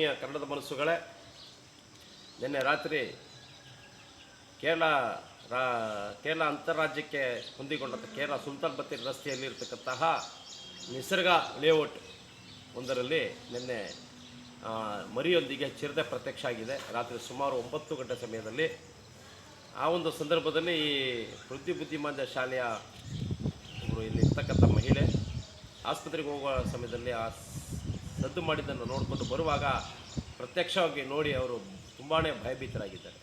ಆತ್ಮೀಯ ಕನ್ನಡದ ಮನಸ್ಸುಗಳೇ, ನಿನ್ನೆ ರಾತ್ರಿ ಕೇರಳ ರಾ, ಕೇರಳ ಅಂತಾರಾಜ್ಯಕ್ಕೆ ಹೊಂದಿಕೊಂಡಂಥ ಕೇರಳ ಸುಲ್ತಾನ್ ಬತ್ತೇರಿ ರಸ್ತೆಯಲ್ಲಿರ್ತಕ್ಕಂತಹ ನಿಸರ್ಗ ಲೇಔಟ್ ಒಂದರಲ್ಲಿ ನಿನ್ನೆ ಮರಿಯೊಂದಿಗೆ ಚಿರತೆ ಪ್ರತ್ಯಕ್ಷ ಆಗಿದೆ. ರಾತ್ರಿ ಸುಮಾರು ಒಂಬತ್ತು ಗಂಟೆ ಸಮಯದಲ್ಲಿ ಆ ಒಂದು ಸಂದರ್ಭದಲ್ಲಿ ಈ ವೃದ್ಧಿ ಬುದ್ಧಿಮಾಂದ್ಯ ಶಾಲೆಯ ಇಲ್ಲಿ ಇರ್ತಕ್ಕಂಥ ಮಹಿಳೆ ಆಸ್ಪತ್ರೆಗೆ ಹೋಗುವ ಸಮಯದಲ್ಲಿ ಆ ಸದ್ದು ಮಾಡಿದ್ದನ್ನು ನೋಡಿಕೊಂಡು ಬರುವಾಗ ಪ್ರತ್ಯಕ್ಷವಾಗಿ ನೋಡಿ ಅವರು ತುಂಬಾ ಭಯಭೀತರಾಗಿದ್ದಾರೆ.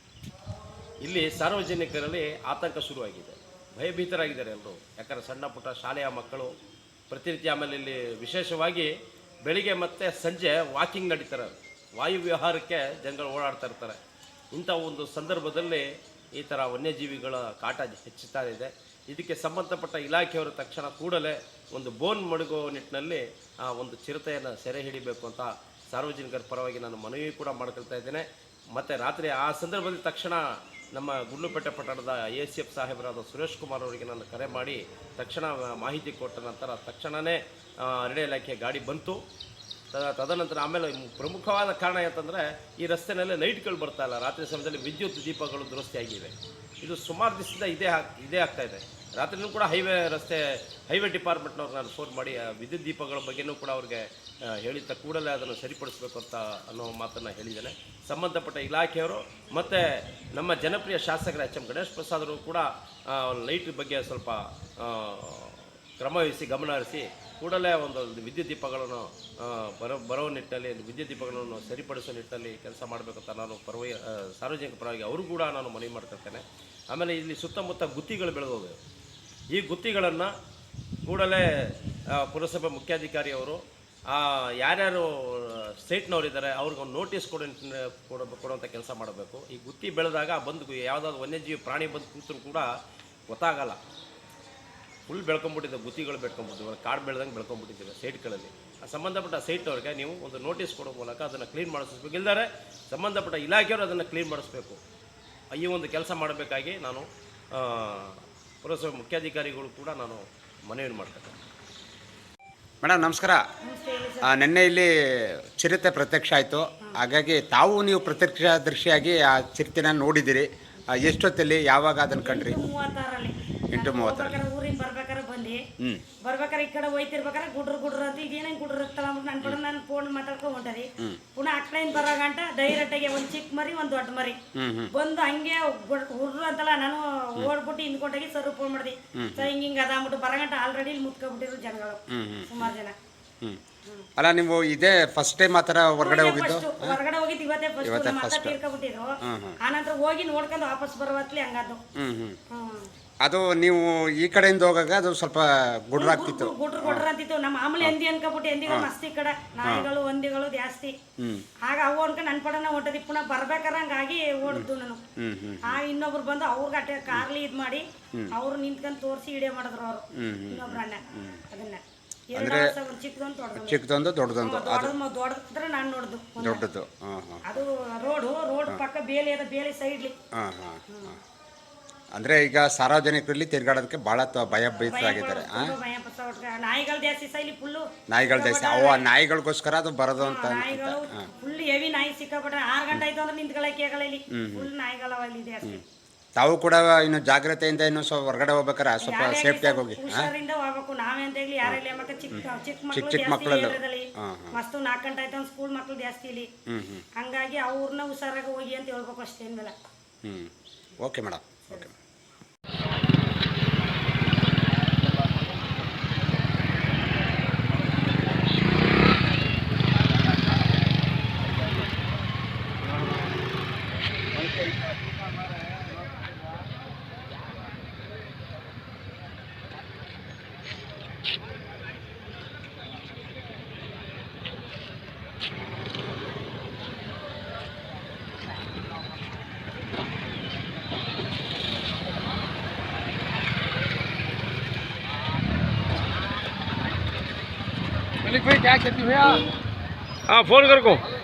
ಇಲ್ಲಿ ಸಾರ್ವಜನಿಕರಲ್ಲಿ ಆತಂಕ ಶುರುವಾಗಿದೆ. ಭಯಭೀತರಾಗಿದ್ದಾರೆ ಎಲ್ಲರೂ ಯಾಕಂದರೆ ಸಣ್ಣ ಪುಟ್ಟ ಶಾಲೆಯ ಮಕ್ಕಳು, ಪ್ರತಿನಿತ್ಯ ಆಮೇಲೆ ಇಲ್ಲಿ ವಿಶೇಷವಾಗಿ ಬೆಳಿಗ್ಗೆ ಮತ್ತು ಸಂಜೆ ವಾಕಿಂಗ್ ನಡೀತಾರೆ. ವಾಯು ವ್ಯವಹಾರಕ್ಕೆ ಜನಗಳು ಓಡಾಡ್ತಾ ಇರ್ತಾರೆ. ಇಂಥ ಒಂದು ಸಂದರ್ಭದಲ್ಲಿ ಈ ಥರ ವನ್ಯಜೀವಿಗಳ ಕಾಟ ಹೆಚ್ಚುತ್ತಾ ಇದೆ. ಇದಕ್ಕೆ ಸಂಬಂಧಪಟ್ಟ ಇಲಾಖೆಯವರು ತಕ್ಷಣ ಕೂಡಲೇ ಒಂದು ಬೋನ್ ಮಡಗುವ ನಿಟ್ಟಿನಲ್ಲಿ ಆ ಒಂದು ಚಿರತೆಯನ್ನು ಸೆರೆ ಹಿಡಿಬೇಕು ಅಂತ ಸಾರ್ವಜನಿಕರ ಪರವಾಗಿ ನಾನು ಮನವಿ ಕೂಡ ಮಾಡ್ಕೊಳ್ತಾ ಇದ್ದೇನೆ. ಮತ್ತು ರಾತ್ರಿ ಆ ಸಂದರ್ಭದಲ್ಲಿ ತಕ್ಷಣ ನಮ್ಮ ಗುಂಡ್ಲುಪೇಟೆ ಪಟ್ಟಣದ ಎ ಸಿ ಎಫ್ ಸಾಹೇಬರಾದ ಸುರೇಶ್ ಕುಮಾರ್ ಅವರಿಗೆ ನಾನು ಕರೆ ಮಾಡಿ ತಕ್ಷಣ ಮಾಹಿತಿ ಕೊಟ್ಟ ನಂತರ ತಕ್ಷಣವೇ ಅರಣ್ಯ ಇಲಾಖೆ ಗಾಡಿ ಬಂತು. ತದನಂತರ ಆಮೇಲೆ ಪ್ರಮುಖವಾದ ಕಾರಣ ಅಂತಂದರೆ ಈ ರಸ್ತೆಯಲ್ಲಿ ಲೈಟ್ಗಳು ಬರ್ತಾ ಇಲ್ಲ. ರಾತ್ರಿ ಸಮಯದಲ್ಲಿ ವಿದ್ಯುತ್ ದೀಪಗಳು ದುರಸ್ತಿಯಾಗಿವೆ. ಇದು ಸುಮಾರು ದಿವಸದಿಂದ ಇದೇ ಹಾಕ್ ಇದೇ ಆಗ್ತಾ ಇದೆ. ರಾತ್ರಿನೂ ಕೂಡ ಹೈವೇ ರಸ್ತೆ, ಹೈವೇ ಡಿಪಾರ್ಟ್ಮೆಂಟ್ನವ್ರು ನಾನು ಫೋನ್ ಮಾಡಿ ವಿದ್ಯುತ್ ದೀಪಗಳ ಬಗ್ಗೆನೂ ಕೂಡ ಅವ್ರಿಗೆ ಹೇಳಿದ್ದ ಹೇಳಿದ ಕೂಡಲೇ ಅದನ್ನು ಸರಿಪಡಿಸಬೇಕು ಅಂತ ಅನ್ನೋ ಮಾತನ್ನು ಹೇಳಿದ್ದೇನೆ. ಸಂಬಂಧಪಟ್ಟ ಇಲಾಖೆಯವರು ಮತ್ತು ನಮ್ಮ ಜನಪ್ರಿಯ ಶಾಸಕರ ಎಚ್ ಎಂ ಗಣೇಶ್ ಪ್ರಸಾದ್ ಅವರು ಕೂಡ ಲೈಟ್ ಬಗ್ಗೆ ಸ್ವಲ್ಪ ಕ್ರಮವಹಿಸಿ ಗಮನ ಹರಿಸಿ, ಕೂಡಲೇ ಒಂದು ವಿದ್ಯುತ್ ದೀಪಗಳನ್ನು ಬರೋ ಬರೋ ನಿಟ್ಟಲ್ಲಿ ವಿದ್ಯುತ್ ದೀಪಗಳನ್ನು ಸರಿಪಡಿಸೋ ನಿಟ್ಟಲ್ಲಿ ಕೆಲಸ ಮಾಡಬೇಕಂತ ನಾನು ಪರವಾಗಿ ಸಾರ್ವಜನಿಕ ಪರವಾಗಿ ಅವರು ಕೂಡ ನಾನು ಮನವಿ ಮಾಡ್ಕೊಳ್ತೇನೆ ಆಮೇಲೆ ಇಲ್ಲಿ ಸುತ್ತಮುತ್ತ ಗುತ್ತಿಗಳು ಬೆಳೆದೋದು ಈ ಗುತ್ತಿಗಳನ್ನು ಕೂಡಲೇ ಪುರಸಭೆ ಮುಖ್ಯಾಧಿಕಾರಿಯವರು ಯಾರ್ಯಾರು ಸ್ಟೇಟ್ನವರಿದ್ದಾರೆ ಅವ್ರಿಗೆ ಒಂದು ನೋಟಿಸ್ ಕೊಡೋ, ಕೊಡ ಕೊಡುವಂಥ ಕೆಲಸ ಮಾಡಬೇಕು. ಈ ಗುತ್ತಿ ಬೆಳೆದಾಗ ಬಂದು, ಯಾವುದಾದ್ರು ವನ್ಯಜೀವಿ ಪ್ರಾಣಿ ಬಂದು ಕೂತರು ಕೂಡ ಗೊತ್ತಾಗಲ್ಲ. ಫುಲ್ ಬೆಳ್ಕೊಂಬಿಟ್ಟಿದ್ದೆ ಗುತ್ತಿಗಳು ಬೆಳ್ಕೊಂಬಿಟ್ಟಿದ್ವಿ ಕಾಡು ಬೆಳೆದಂಗೆ ಬೆಳ್ಕೊಂಬಿಟ್ಟಿದ್ದೀವಿ ಸೈಟ್ಗಳಲ್ಲಿ. ಆ ಸಂಬಂಧಪಟ್ಟ ಸೈಟ್ನವ್ರಿಗೆ ನೀವು ಒಂದು ನೋಟಿಸ್ ಕೊಡೋ ಮೂಲಕ ಅದನ್ನು ಕ್ಲೀನ್ ಮಾಡಿಸ್ಬೇಕು. ಇಲ್ದಾರೆ ಸಂಬಂಧಪಟ್ಟ ಇಲಾಖೆಯವರು ಅದನ್ನು ಕ್ಲೀನ್ ಮಾಡಿಸ್ಬೇಕು. ಈ ಒಂದು ಕೆಲಸ ಮಾಡಬೇಕಾಗಿ ನಾನು ಪುರಸಭೆ ಮುಖ್ಯಾಧಿಕಾರಿಗಳು ಕೂಡ ನಾನು ಮನವಿ ಮಾಡ್ತೇನೆ. ಮೇಡಮ್ ನಮಸ್ಕಾರ. ಆ, ನಿನ್ನೆ ಇಲ್ಲಿ ಚಿರತೆ ಪ್ರತ್ಯಕ್ಷ ಆಯಿತು. ಹಾಗಾಗಿ ತಾವು ನೀವು ಪ್ರತ್ಯಕ್ಷದರ್ಶಿಯಾಗಿ ಆ ಚಿರತೆನ ನೋಡಿದ್ದೀರಿ ಆ, ಎಷ್ಟೊತ್ತಲ್ಲಿ ಯಾವಾಗ ಅದನ್ನು ಕಂಡ್ರಿ? ಎಂಟು ಮೂವತ್ತರಲ್ಲಿ. ಬಂದು ಬರ್ಬೇಕಾರೆ ಈ ಕಡೆ ಹೋಯ್ತಿರ್ಬೇಕಾರ ಗುಡ್ರು ಗುಡ್ರು ಅಂತ ಇದೇನೇನು ಗುಡ್ರ ಇರ್ತಲ್ಲ ಅಂದ್ಬಿಟ್ಟು ನನ್ನ ಕೂಡ ನಾನು ಫೋನ್ ಮಾತಾಡ್ಕೊಂಡು ಹೊಂಟರಿ ಪುನಃ ಅಕ್ಲೈನ್ ಬರೋಗಂಟ ಬರೋ ಗಂಟ ಡೈರೆಕ್ಟಾಗಿ ಒಂದು ಚಿಕ್ಕ ಮರಿ ಒಂದು ದೊಡ್ಡ ಮರಿ. ಬಂದು ಹಂಗೆ ಹುಡ್ರು ಅಂತಲ್ಲ ನಾನು ಓಡ್ಬಿಟ್ಟು ಹಿಂದ್ಕೊಂಡಾಗಿ ಸರ್ ಫೋನ್ ಮಾಡಿದೆ. ಸರ್ ಹಿಂಗೆ ಹಿಂಗೆ ಅದ ಅಂದ್ಬಿಟ್ಟು ಬರಗಂಟ ಆಲ್ರೆಡಿ ಇಲ್ಲಿ ಮುತ್ಕೊಬಿಟ್ಟಿದ್ರು ಜನಗಳು. ಸುಮಾರು ಜನ. ಅಲ್ಲ ನೀವು ಇದೇ ಫಸ್ಟ್ ಟೈಮ್ ಆ ಥರ ಹೊರಗಡೆ ಹೋಗಿದ್ದು? ಹೊರಗಡೆ ಹೋಗಿದ್ದು ಇವತ್ತೇ ಫಸ್ಟ್ ಇವತ್ತೇ ನಮ್ಮ ಅಕ್ಕ first. ತೀರ್ಕೊಬಿಟ್ಟಿದ್ರು. ಹ್ಮ್, ಹ್ಮ್. ಆನಂತರ ಹೋಗಿ ನೋಡ್ಕೊಂಡು ವಾಪಸ್ ಬರೋವತ್ಲಿ ಹಂಗದ್ದು. ಹ್ಞೂ ಹ್ಞೂ ಹ್ಮ್. ಅದು ನೀವು ಈ ಕಡೆಯಿಂದ ಹೋಗಾಗ ಅದು ಸ್ವಲ್ಪ ಗುಡ್ರಾಗ್ತಿತ್ತು ಗುಡ್ರು ಗುಡ್ರ ಅಂತಿತ್ತು ನಮ್ಮ ಮಾಮೂಲಿ ಹಂದಿ ಅನ್ಕೊಬಿಟ್ಟು ಹಂದಿಗಳು ಮಸ್ತಿ ಕಡೆ. ನಾಯಿಗಳು ಹಂದಿಗಳು ಜಾಸ್ತಿ. ಹ್ಞೂ ಆಗ ಅವು ಅನ್ಕೊಂಡು ನನ್ನ ಪಡನ ಹೊಂಟದಿ. ಪುನಃ ಬರ್ಬೇಕಾರಂಗಾಗಿ ಓಡಿದ್ದು ನಾನು. ಹ್ಞೂ ಹ್ಞೂ ಆ ಇನ್ನೊಬ್ರು ಬಂದು ಅವ್ರಿಗೆ ಅಟ್ಟ ಕಾರ್ಲಿ ಇದ್ ಮಾಡಿ ಅವ್ರು ನಿಂತ್ಕೊಂಡು ತೋರಿಸಿ ಇಡೇ ಮಾಡಿದ್ರು ಅವರು. ಇನ್ನೊಬ್ರು ಅಣ್ಣ ಅದನ್ನ. ಒಂದು ಚಿಕ್ಕದೊಂದು ದೊಡ್ಡದು ಚಿಕ್ಕದೊಂದು ದೊಡ್ಡದೊಂದು. ದೊಡ್ಡದು ದೊಡ್ಡದ್ರೆ ನಾನು ನೋಡ್ದು ಒಂದು. ದೊಡ್ಡದು. ಹಾಂ ಹಾಂ. ಅದು ರೋಡು ರೋಡ್ ಪಕ್ಕ ಬೇಲಿ ಅದ ಬೇಲಿ ಸೈಡ್ಲಿ ಹಾಂ ಹಾಂ ಹಾಂ. ಅಂದರೆ ಈಗ ಸಾರ್ವಜನಿಕರಲ್ಲಿ ತಿರ್ಗಾಡೋದಕ್ಕೆ ಭಾಳ ತ- ಭಯ ಭೀತರಾಗಿದ್ದಾರೆ ನಾಯಿಗಳ. ನಾಯಿಗಳು ಜಾಸ್ತಿ ಸೈಲಿ ಫುಲ್ಲು ನಾಯಿಗಳ ಜಾಸ್ತಿ. ಅವ ನಾಯಿಗಳಿಗೋಸ್ಕರ ಅದು ಬರೋದು ಅಂತ ನಾಯಿಗಳು ಫುಲ್ ಹೆವಿ ನಾಯಿ ಸಿಕ್ಕಾಪಟ್ರೆ ಆರು ಗಂಟೆ ಆಯ್ತು ಅಂದ್ರೆ ನಿಂತ್ಕೊಳಕ್ಕೆ ಆಗಲ್ಲ ಇಲ್ಲಿ. ಫುಲ್ ನಾಯಿಗಳವ ಇಲ್ಲಿ ಜಾಸ್ತಿ. ತಾವು ಕೂಡ ಇನ್ನು ಜಾಗ್ರತೆಯಿಂದ ಇನ್ನು ಸ್ವಲ್ಪ ಹೊರಗಡೆ ಹೋಗ್ಬೇಕಾರೆ ಸ್ವಲ್ಪ ಸೇಫ್ಟಿಯಾಗಿ ಹೋಗಿ ಹುಷಾರಿಂದ ಹೋಗ್ಬೇಕು. ನಾವೇ ಅಂತ ಹೇಳಿ ಯಾರೆಲ್ಲ ಮಕ್ಕ ಚಿಕ್ಕ ಚಿಕ್ಕ ಮಕ್ಕಳು ಚಿಕ್ಕ ಮಕ್ಕಳಲ್ಲೂ. ಮಸ್ತು ನಾಲ್ಕು ಗಂಟೆ ಆಯ್ತು ಸ್ಕೂಲ್ ಮಕ್ಕಳು ಜಾಸ್ತಿ ಇಲ್ಲಿ. ಹಂಗಾಗಿ ಅವ್ರನ್ನ ಹುಷಾರಾಗಿ ಹೋಗಿ ಅಂತ ಹೇಳ್ಬೇಕು ಅಷ್ಟೇನಿಲ್ಲ ಹ್ಞೂ ಓಕೆ ಮೇಡಮ್ ಓಕೆ क्या हाँ, फ़ोन कर को।